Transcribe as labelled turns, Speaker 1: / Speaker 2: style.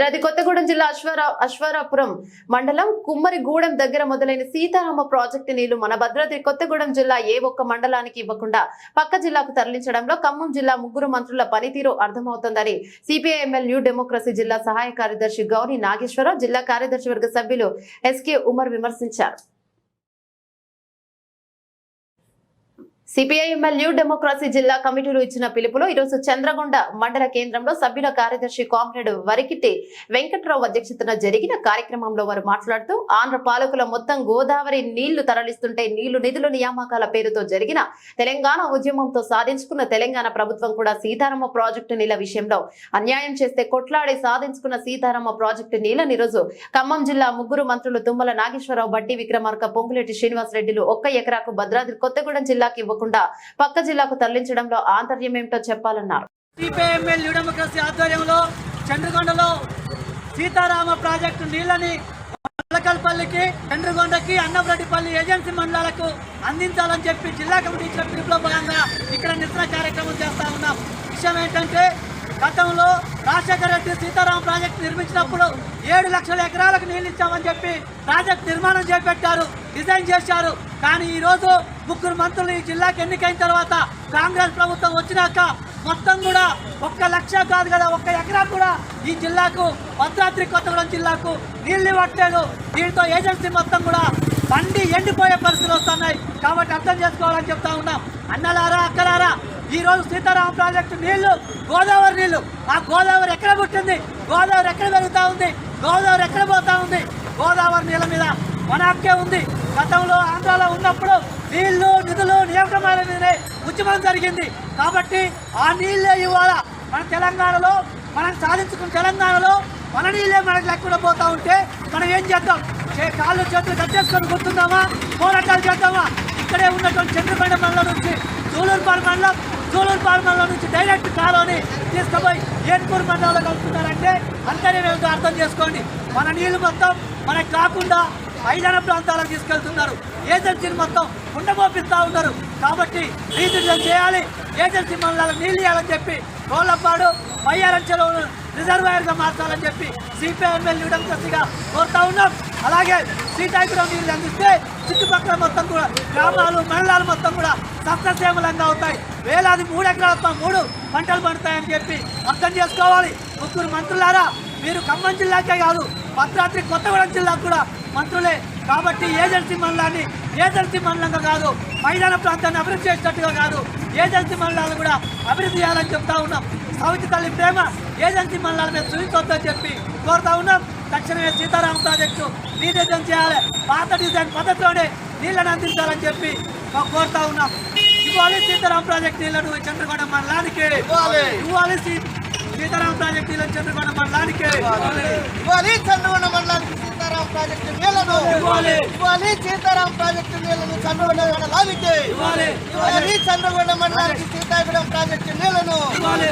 Speaker 1: భద్రాద్రి కొత్తగూడెం జిల్లా అశ్వరా అశ్వరాపురం మండలం కుమ్మరిగూడెం దగ్గర మొదలైన సీతారామ ప్రాజెక్టు నీళ్ళు మన భద్రాద్రి కొత్తగూడెం జిల్లా ఏ ఒక్క మండలానికి ఇవ్వకుండా పక్క జిల్లాకు తరలించడంలో ఖమ్మం జిల్లా ముగ్గురు మంత్రుల పనితీరు అర్థమవుతోందని సిపిఐఎంఎల్ న్యూ డెమోక్రసీ జిల్లా సహాయ కార్యదర్శి గౌరీ నాగేశ్వరరావు జిల్లా కార్యదర్శి వర్గ సభ్యులు ఎస్కే ఉమర్ విమర్శించారు. సిపిఐ న్యూ డెమోక్రసీ జిల్లా కమిటీలు ఇచ్చిన పిలుపులో ఈరోజు చంద్రగొండ మండల కేంద్రంలో సభ్యుల కార్యదర్శి కామ్రేడ్ వరికిట్టి వెంకట్రావు అధ్యక్షతన జరిగిన కార్యక్రమంలో వారు మాట్లాడుతూ ఆంధ్ర పాలకుల మొత్తం గోదావరి నీళ్ళు తరలిస్తుంటే నీళ్ళు నిధుల నియామకాల పేరుతో జరిగిన తెలంగాణ ఉద్యమంతో సాధించుకున్న తెలంగాణ ప్రభుత్వం కూడా సీతారామ ప్రాజెక్టు నీళ్ళ విషయంలో అన్యాయం చేస్తే కొట్లాడి సాధించుకున్న సీతారామ ప్రాజెక్టు నీళ్ళను ఈరోజు ఖమ్మం జిల్లా ముగ్గురు మంత్రులు తుమ్మల నాగేశ్వరరావు బట్టి విక్రమార్క పొంగులేటి శ్రీనివాసరెడ్డిలు ఒక్క ఎకరాకు భద్రాద్రి కొత్తగూడెం జిల్లాకి ఇవ్వకుండా పక్క జిల్లాకు తరలించడంలో ఆంతర్యం ఏమిటో చెప్పాలన్నారు.
Speaker 2: సిపిఐఎంఎల్ ఆధ్వర్యంలో చంద్రగొండలో సీతారామ ప్రాజెక్టు నీళ్ళని మలకల్పల్లికి చంద్రగొండకి అన్నవరెడ్డిపల్లి ఏజెన్సీ మండలాలకు అందించాలని చెప్పి జిల్లా కమిటీ ఇచ్చిన పిలుపులో భాగంగా ఇక్కడ నిరసన కార్యక్రమం చేస్తా ఉన్నాం. విషయం ఏంటంటే గతంలో రాజశేఖర రెడ్డి సీతారాం ప్రాజెక్టు నిర్మించినప్పుడు ఏడు లక్షల ఎకరాలకు నీళ్ళు ఇచ్చామని చెప్పి ప్రాజెక్ట్ నిర్మాణం చేపట్టారు డిజైన్ చేశారు. కానీ ఈరోజు ముగ్గురు మంత్రులు ఈ జిల్లాకి ఎన్నికైన తర్వాత కాంగ్రెస్ ప్రభుత్వం వచ్చినాక మొత్తం కూడా ఒక్క లక్ష కాదు కదా ఒక్క ఎకరా కూడా ఈ జిల్లాకు భద్రాద్రి కొత్తగూడెం జిల్లాకు నీళ్ళు ఇవ్వట్లేదు. దీంతో ఏజెన్సీ మొత్తం కూడా బండి ఎండిపోయే పరిస్థితులు వస్తున్నాయి. కాబట్టి అర్థం చేసుకోవాలని చెప్తా ఉన్నాం. అన్నలారా అక్కలారా ఈ రోజు సీతారామ ప్రాజెక్టు నీళ్ళు గోదావరి నీళ్ళు. ఆ గోదావరి ఎక్కడ పుట్టింది? గోదావరి ఎక్కడ పెరుగుతూ ఉంది? గోదావరి ఎక్కడ పోతా ఉంది? గోదావరి నీళ్ళ మీద మన హక్కే ఉంది. గతంలో ఆంధ్రాలో ఉన్నప్పుడు నీళ్ళు నిధులు నియామకమైన మీదనే ఉద్యమం జరిగింది. కాబట్టి ఆ నీళ్ళే ఇవాళ మన తెలంగాణలో మనం సాధించుకున్న తెలంగాణలో మన నీళ్ళే మనకు లేకుండా పోతా ఉంటే మనం ఏం చేద్దాం? కాళ్ళు చేతులు కట్టేసుకొని కూర్చుందామా? పోరాటాలు చేద్దామా? ఇక్కడే ఉన్నటువంటి చంద్రపేట మండలం నుంచి జూలూరుపాడు మండలం జూలూరుపాడు మండలం నుంచి డైరెక్ట్ కాలోని తీసుకుపోయి ఏన్పూర్ మండలంలో కలుపుతున్నారంటే అంతనే మేము అర్థం చేసుకోండి. మన నీళ్ళు మొత్తం మనకు కాకుండా ఐదన ప్రాంతాలకు తీసుకెళ్తున్నారు. ఏజెన్సీని మొత్తం ఉండబోపిస్తూ ఉన్నారు. కాబట్టి రీజన్ చేయాలి. ఏజెన్సీ మండలాలకు నీళ్ళు ఇవ్వాలని చెప్పి రోళ్ళపాడు బయ్యారం చెరువును రిజర్వాయర్గా మార్చాలని చెప్పి సిపిఐఎంఎల్ డెమోక్రసీగా కోరుతా ఉన్నాం. అలాగే సీతాయిపురం నీళ్ళు అందిస్తే చుట్టుపక్కల మొత్తం కూడా గ్రామాలు మండలాలు మొత్తం కూడా సస్యశ్యామలంగా అవుతాయి. వేలాది మూడు ఎకరాలతో మూడు పంటలు పండుతాయని చెప్పి అర్థం చేసుకోవాలి. ముగ్గురు మంత్రులారా మీరు ఖమ్మం జిల్లాకే కాదు భద్రాద్రి కొత్తగూడెం జిల్లాకు కూడా మంత్రులే. కాబట్టి ఏజెన్సీ మండలాన్ని ఏజెన్సీ మండలంగా కాదు మైదాన ప్రాంతాన్ని అభివృద్ధి చేసినట్టుగా కాదు ఏజెన్సీ మండలాలు కూడా అభివృద్ధి చేయాలని చెప్తా ఉన్నాం. సవితి తల్లి ప్రేమ ఏజెన్సీ మండలాల మీద చూపించొద్దని చెప్పి కోరుతా ఉన్నాం. తక్షణమే సీతారామ ప్రాజెక్టు రీడిజైన్ చేయాలి. పాత డిజైన్ పద్ధతిలోనే నీళ్ళని అందించాలని చెప్పి కోరుతా ఉన్నాం. ఇవ్వాలి సీతారాం ప్రాజెక్ట్ నీళ్ళను చంద్రగొండ మండలానికి. ఇవ్వాలి. సీతారాం ప్రాజెక్ట్ నీళ్ళని చంద్రగొండ మండలానికి.
Speaker 3: ఇవ్వాలి. చంద్రగొండ మండలానికి సీతారాం ప్రాజెక్టు నీళ్ళను
Speaker 2: ఇవ్వాలి.
Speaker 3: ఇవ్వాలి సీతారాం ప్రాజెక్టు నీళ్ళను చంద్రగొండ మండలానికి.
Speaker 2: ఇవ్వాలి.
Speaker 3: ఇవ్వాలి చంద్రగొండ మండలానికి సీతాగూడెం ప్రాజెక్టు నీళ్ళను
Speaker 2: ఇవ్వాలి.